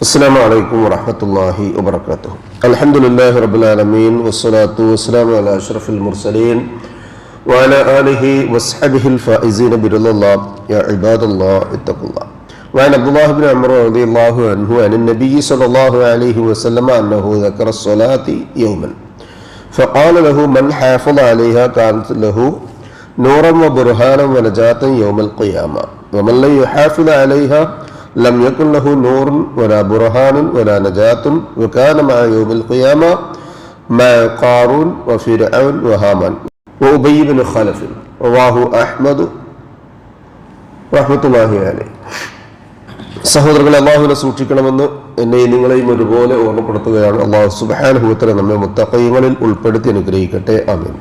السلام عليكم ورحمة الله وبركاته. الحمد لله رب العالمين والصلاة والسلام على أشرف المرسلين وعلى آله وصحبه الفائزين برضا الله. يا عباد الله اتقوا الله. وعن عبد الله بن عمرو رضي الله عنه عن النبي صلى الله عليه وسلم أنه ذكر الصلاة يوما. فقال له من حافظ عليها كانت له نورا وبرهانا ونجاة يوم القيامة. ومن لم يحافظ عليها لم يكن له نور ولا برهان ولا نجاة وكان مع يوم القيامة مع قارون وفرعون وهامان وأبي بن خلف رواه أحمد رحمة الله عليه സഹോദരങ്ങളെ അള്ളാഹുവിനെ സൂക്ഷിക്കണമെന്ന് എന്നെയും നിങ്ങളെയും ഒരുപോലെ ഓർമ്മപ്പെടുത്തുകയാണ് അള്ളാഹു സുബാനുഭവത്തിലെ നമ്മെ മുത്തക്കയങ്ങളിൽ ഉൾപ്പെടുത്തി അനുഗ്രഹിക്കട്ടെ ആമീൻ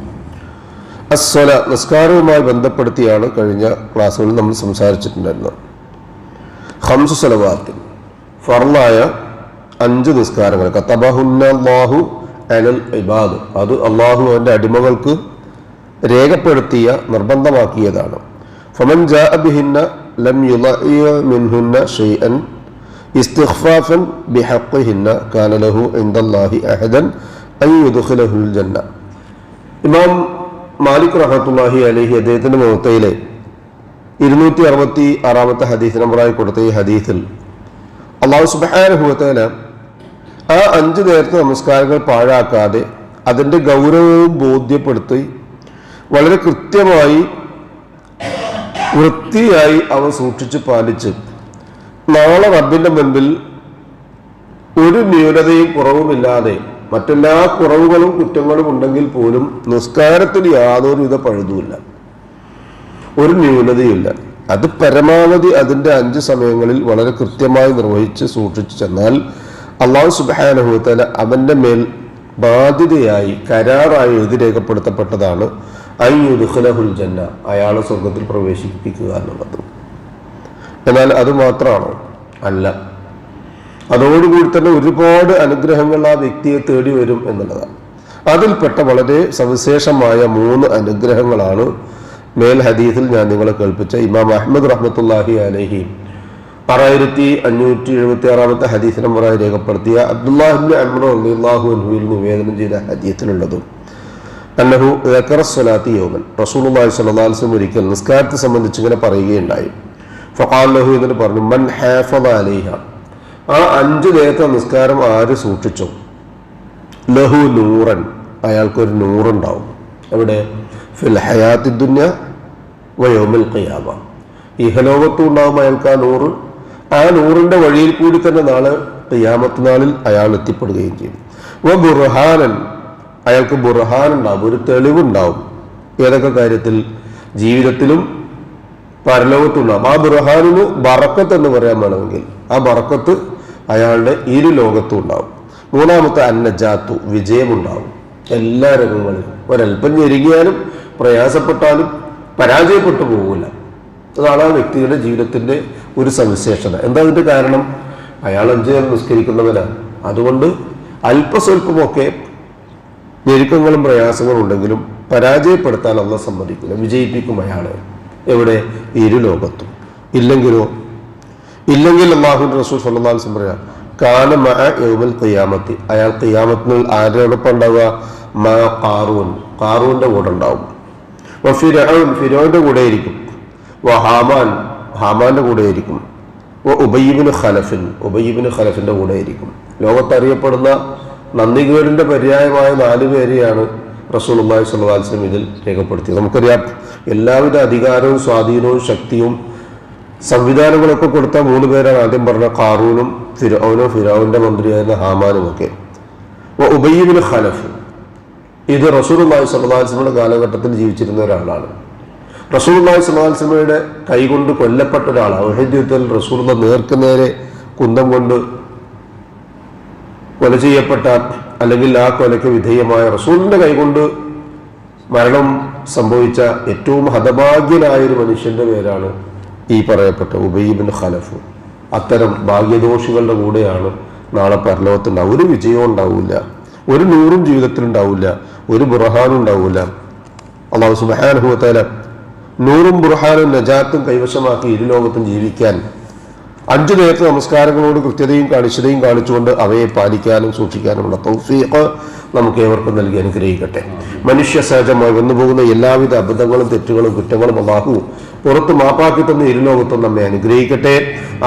അസ്വല നിസ്കാരവുമായി ബന്ധപ്പെടുത്തിയാണ് കഴിഞ്ഞ ക്ലാസ്സുകളിൽ നമ്മൾ സംസാരിച്ചിട്ടുണ്ടായിരുന്നത് ഹംസു സലവാത്തിൽ ഫർലായ അഞ്ച് നിസ്കാരങ്ങൾ. കത്തബഹുല്ലാഹു അനൽ ഇബാദ്. അത് അള്ളാഹു അവന്റെ അടിമകൾക്ക് രേഖപ്പെടുത്തിയ നിർബന്ധമാക്കിയതാണ്. ഫമൻ ജാ ബിഹിന്ന ലം മിൻഹുന്ന അൻ ഇസ്തിഖ്ഫാഫൻ ബിഹഖിഹിന്ന കാന ലഹു ഇൻദല്ലാഹി അഹദൻ അയ്യുദുഹുൽ ജന്ന. ഇമാം മാലിക് റഹ്മത്തുള്ളാഹി അലൈഹി അദ്ദേഹത്തിന്റെ മുഹത്തയിലെ ഇരുന്നൂറ്റി അറുപത്തി ആറാമത്തെ ഹദീസ് നമ്പറായി കൊടുത്ത ഈ ഹദീസിൽ അള്ളാഹു സുബാനുഭവത്തേല ആ അഞ്ച് നേരത്തെ നമസ്കാരങ്ങൾ പാഴാക്കാതെ അതിന്റെ ഗൗരവവും ബോധ്യപ്പെടുത്തി വളരെ കൃത്യമായി വൃത്തിയായി അവ സൂക്ഷിച്ച് പാലിച്ച് നാളെ റബ്ബിന്റെ മുൻപിൽ ഒരു ന്യൂനതയും കുറവുമില്ലാതെ മറ്റെല്ലാ കുറവുകളും കുറ്റങ്ങളും ഉണ്ടെങ്കിൽ പോലും നിസ്കാരത്തിന് യാതൊരുവിധ പഴുതുമില്ല. ഒരു ന്യൂനതയില്ല. അത് പരമാവധി അതിന്റെ അഞ്ച് സമയങ്ങളിൽ വളരെ കൃത്യമായി നിർവഹിച്ച് സൂക്ഷിച്ചു ചെന്നാൽ അള്ളാഹു സുബാനുഭവത്തല അവന്റെ മേൽ ബാധ്യതയായി കരാറായി എഴുതി രേഖപ്പെടുത്തപ്പെട്ടതാണ് അയ്യുദ്ഖലഹുൽ ജന്ന അയാളെ സ്വർഗത്തിൽ പ്രവേശിപ്പിക്കുക എന്നുള്ളത്. എന്നാൽ അത് മാത്രമാണോ? അല്ല. അതോടുകൂടി തന്നെ ഒരുപാട് അനുഗ്രഹങ്ങൾ ആ വ്യക്തിയെ തേടി വരും എന്നുള്ളതാണ്. അതിൽപ്പെട്ട വളരെ സവിശേഷമായ മൂന്ന് അനുഗ്രഹങ്ങളാണ് മേൽ ഹദീസിൽ ഞാൻ നിങ്ങളെ കേൾപ്പിച്ച ഇമാം അഹമ്മദ് റഹ്മത്തുല്ലാഹി അലഹി ആറായിരത്തി അഞ്ഞൂറ്റി എഴുപത്തി ആറാമത്തെ ഹദീസ് നമ്പറായി രേഖപ്പെടുത്തിയ അബ്ദുല്ലാഹിബിൻ അമ്രു അള്ളാഹു നിവേദനം ചെയ്ത ഹദീസിലുള്ളതും. അന്നഹു സ്വലാത്തി യോമൻ. അലൈഹി വസല്ലം ഒരിക്കൽ നിസ്കാരത്തെ സംബന്ധിച്ച് ഇങ്ങനെ പറയുകയുണ്ടായി. ഫഖാൽ ലഹു എന്നിട്ട് പറഞ്ഞു മൻ ഹാഫദ അലൈഹ. ആ അഞ്ച് നേരത്തെ നിസ്കാരം ആര് സൂക്ഷിച്ചു? ലഹു നൂറൻ. അയാൾക്കൊരു നൂറുണ്ടാവും. എവിടെ? ഫിൽ ഹയാത്തി ദുന്യ വയോമിൽ കയ്യാമ ഇഹലോകത്തും ഉണ്ടാകും അയാൾക്ക് ആ നൂറ്. ആ നൂറിന്റെ വഴിയിൽ കൂടി തന്നെ നാളെ ഖിയാമത്ത് നാളിൽ അയാൾ എത്തിപ്പെടുകയും ചെയ്യും. വ ബുർഹാനൻ അയാൾക്ക് ബുർഹാൻ ഉണ്ടാവും ഒരു തെളിവുണ്ടാവും. ഏതൊക്കെ കാര്യത്തിൽ? ജീവിതത്തിലും പരലോകത്തുണ്ടാവും. ആ ബുർഹാനിന് ബറക്കത്ത് എന്ന് പറയാൻ വേണമെങ്കിൽ ആ ബറക്കത്ത് അയാളുടെ ഇരു ലോകത്തും ഉണ്ടാവും. മൂന്നാമത്തെ അന്നജാത്തു വിജയമുണ്ടാവും. എല്ലാ രംഗങ്ങളിലും. ഒരല്പം ഞെരുങ്ങിയാലും പ്രയാസപ്പെട്ടാലും പരാജയപ്പെട്ടു പോകില്ല അതാണ് ആ വ്യക്തിയുടെ ജീവിതത്തിന്റെ ഒരു സവിശേഷത. എന്താ അതിന്റെ കാരണം? അയാൾ അഞ്ച് നേരം നിസ്കരിക്കുന്നവനാണ് അതുകൊണ്ട് അല്പസ്വല്പമൊക്കെ ഞെരുക്കങ്ങളും പ്രയാസങ്ങളും ഉണ്ടെങ്കിലും പരാജയപ്പെടുത്താൻ അല്ല സമ്മതിക്കില്ല. വിജയിപ്പിക്കും അയാളെ. എവിടെ? ഇരു ലോകത്തും. ഇല്ലെങ്കിലോ? ഇല്ലെങ്കിൽ അള്ളാഹു റസൂൽ സല്ലാസ് പറയാം കാലമ യൗമൽ ഖിയാമത്തി. അയാൾ ഖിയാമത്തിൽ ആരോടൊപ്പം ഉണ്ടാവുക? മ കാറൂൻ കാറൂന്റെ കൂടെ ഉണ്ടാവും. ഫിരോൻ ഫിരോന്റെ കൂടെ ആയിരിക്കും വ ഹാമാൻ ഹാമാന്റെ കൂടെ ആയിരിക്കും വ ഉബയ്യബിന് ഖലഫിൻ ഉബയ്യബിന് കൂടെ ആയിരിക്കും ലോകത്തറിയപ്പെടുന്ന നന്ദികേടിന്റെ പര്യായമായ നാല് പേരെയാണ് റസൂൽ അള്ളാഹി സ്വല്ലാസ്ലം ഇതിൽ രേഖപ്പെടുത്തിയത്. നമുക്കറിയാം എല്ലാവിധ അധികാരവും സ്വാധീനവും ശക്തിയും സംവിധാനങ്ങളൊക്കെ കൊടുത്ത മൂന്ന് പേരാണ് ആദ്യം പറഞ്ഞ കാറൂനും ഫിറോനും ഫിറോവിന്റെ മന്ത്രിയായിരുന്ന ഹാമാനും ഒക്കെ ഉബയ്യബിന് ഖലഫ് ഇത് റസൂർലായി അള്ളാഹി സ്വല്ലാസ്ലമയുടെ കാലഘട്ടത്തിൽ ജീവിച്ചിരുന്ന ഒരാളാണ്. റസൂർലായി അള്ളാഹി സ്വല്ലാസ്ലമയുടെ കൈകൊണ്ട് കൊല്ലപ്പെട്ട ഒരാളാണ്. ഉഹദ്യുദ്ധത്തിൽ റസൂൽ നേർക്ക് നേരെ കുന്തം കൊണ്ട് കൊല ചെയ്യപ്പെട്ട അല്ലെങ്കിൽ ആ കൊലയ്ക്ക് വിധേയമായ റസൂലിന്റെ കൈകൊണ്ട് മരണം സംഭവിച്ച ഏറ്റവും ഹതഭാഗ്യനായ ഒരു മനുഷ്യന്റെ പേരാണ് ഈ പറയപ്പെട്ട ഉബൈബിൻ ഖലഫ്. അത്തരം ഭാഗ്യദോഷികളുടെ കൂടെയാണ് നാളെ പരലോകത്തുണ്ടാവുക. ഒരു വിജയവും ഉണ്ടാവില്ല. ഒരു നൂറും ജീവിതത്തിൽ ഉണ്ടാവില്ല ഒരു ബുറഹാനും ഉണ്ടാവില്ല അള്ളാഹു സുബാനുഭവത്താല നൂറും ബുർഹാനും നജാത്തും കൈവശമാക്കി ഇരുലോകത്തും ജീവിക്കാൻ അഞ്ചു നേരത്തെ നമസ്കാരങ്ങളോട് കൃത്യതയും കാണിച്ചതയും കാണിച്ചുകൊണ്ട് അവയെ പാലിക്കാനും സൂക്ഷിക്കാനുമുള്ള തൗഫീഖ് നമുക്ക് ഏവർക്കും നൽകി അനുഗ്രഹിക്കട്ടെ. മനുഷ്യ സഹജമായി വന്നുപോകുന്ന എല്ലാവിധ അബദ്ധങ്ങളും തെറ്റുകളും കുറ്റങ്ങളും അള്ളാഹു പുറത്ത് മാപ്പാക്കി തന്ന ഇരുലോകത്തും നമ്മെ അനുഗ്രഹിക്കട്ടെ.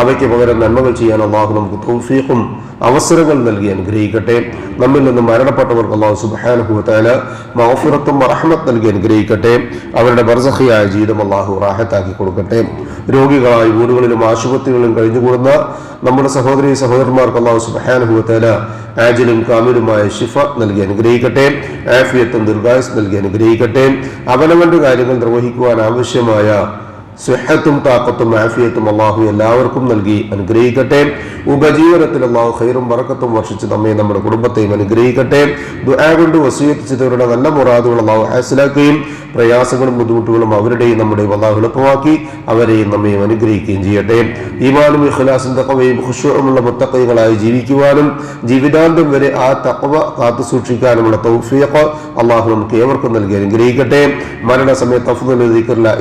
അവയ്ക്ക് പകരം നന്മകൾ ചെയ്യാൻ അള്ളാഹു നമുക്ക് തൗഫീഖും അവസരങ്ങൾ നൽകി അനുഗ്രഹിക്കട്ടെ. നമ്മിൽ നിന്ന് മരണപ്പെട്ടവർക്ക് അള്ളാഹു സുബാനുഭൂത്താല മൗഫിറത്തും റഹ്മത്ത് നൽകി അനുഗ്രഹിക്കട്ടെ. അവരുടെ ബർസഹിയായ ജീവിതം അള്ളാഹു റാഹത്താക്കി കൊടുക്കട്ടെ. രോഗികളായി വീടുകളിലും ആശുപത്രികളിലും കഴിഞ്ഞുകൂടുന്ന നമ്മുടെ സഹോദരി സഹോദരന്മാർക്ക് അള്ളാഹു സുബാനുഭൂത്താല ആജിലും കാമിലുമായ ഷിഫ നൽകി അനുഗ്രഹിക്കട്ടെ. ആഫിയത്തും ദീർഘായുസ് നൽകി അനുഗ്രഹിക്കട്ടെ. അവനവന്റെ കാര്യങ്ങൾ നിർവഹിക്കുവാൻ ആവശ്യമായ സുഹത്തും താക്കത്തും ആഫിയത്തും അള്ളാഹു എല്ലാവർക്കും നൽകി അനുഗ്രഹിക്കട്ടെ. ഉപജീവനത്തിൽ അള്ളാഹു ഹൈറും വറക്കത്തും വർഷിച്ച് നമ്മെ നമ്മുടെ കുടുംബത്തെയും അനുഗ്രഹിക്കട്ടെ. ദുആ കൊണ്ട് ചെയ്തവരുടെ നല്ല മുറാദുകൾ അള്ളാഹു ഹാസിലാക്കുകയും പ്രയാസങ്ങളും ബുദ്ധിമുട്ടുകളും അവരുടെയും നമ്മുടെയും അള്ളാഹു എളുപ്പമാക്കി അവരെയും നമ്മയും അനുഗ്രഹിക്കുകയും ചെയ്യട്ടെ. ഈമാനും ഇഖ്ലാസും തക്കവയും ഖുഷുമുള്ള മുത്തക്കൈകളായി ജീവിക്കുവാനും ജീവിതാന്തം വരെ ആ തക്കവ കാത്തു സൂക്ഷിക്കാനുമുള്ള തൗഫീഖ് അള്ളാഹു നമുക്ക് ഏവർക്കും നൽകി അനുഗ്രഹിക്കട്ടെ. മരണസമയത്ത് അഫ്ദൽ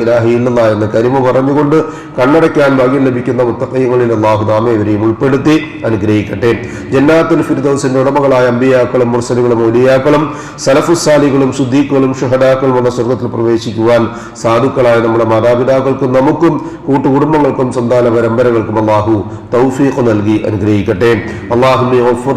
ഇലാഹി ഇല്ലല്ലാ എന്ന കരിമ പറഞ്ഞുകൊണ്ട് കണ്ണടയ്ക്കാൻ ഭാഗ്യം ലഭിക്കുന്ന മുത്തക്കൈകളിൽ അള്ളാഹു നാമെ ഇവരെയും ഉൾപ്പെടുത്തി അനുഗ്രഹിക്കട്ടെ ജന്നാത്തുൽ ഫിർദൗസിന്റെ ഉടമകളായ അമ്പിയാക്കളും മുർസലുകളും ഒലിയാക്കളും സലഫുസാലികളും സുദ്ദീഖുകളും ഷുഹദാക്കളും എന്ന സ്വർഗത്തിൽ പ്രവേശിക്കുവാൻ സാധുക്കളായ നമ്മുടെ മാതാപിതാക്കൾക്കും നമുക്കും കൂട്ടുകുടുംബങ്ങൾക്കും സന്താന പരമ്പരകൾക്കും അള്ളാഹു തൗഫീഖ് നൽകി അനുഗ്രഹിക്കട്ടെ അള്ളാഹു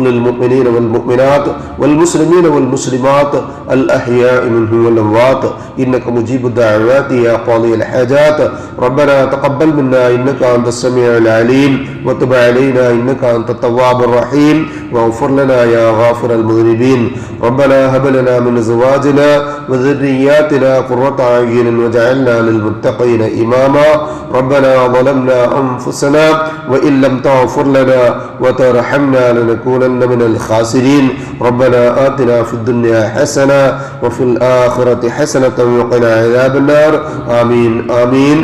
للمؤمنين والمؤمنات والمسلمين والمسلمات الأحياء منهم والأموات إنك مجيب الدعوات يا قاضي الحاجات ربنا تقبل منا إنك أنت السميع العليم وتب علينا إنك أنت التواب الرحيم واغفر لنا يا غافر المذنبين. ربنا هب لنا من أزواجنا وذرياتنا قرة أعين واجعلنا للمتقين إماما. ربنا ظلمنا أنفسنا وإن لم تغفر لنا وترحمنا لنكونن من الخاسرين. ربنا آتنا في الدنيا حسنة وفي الآخرة حسنة وقنا عذاب النار. آمين آمين.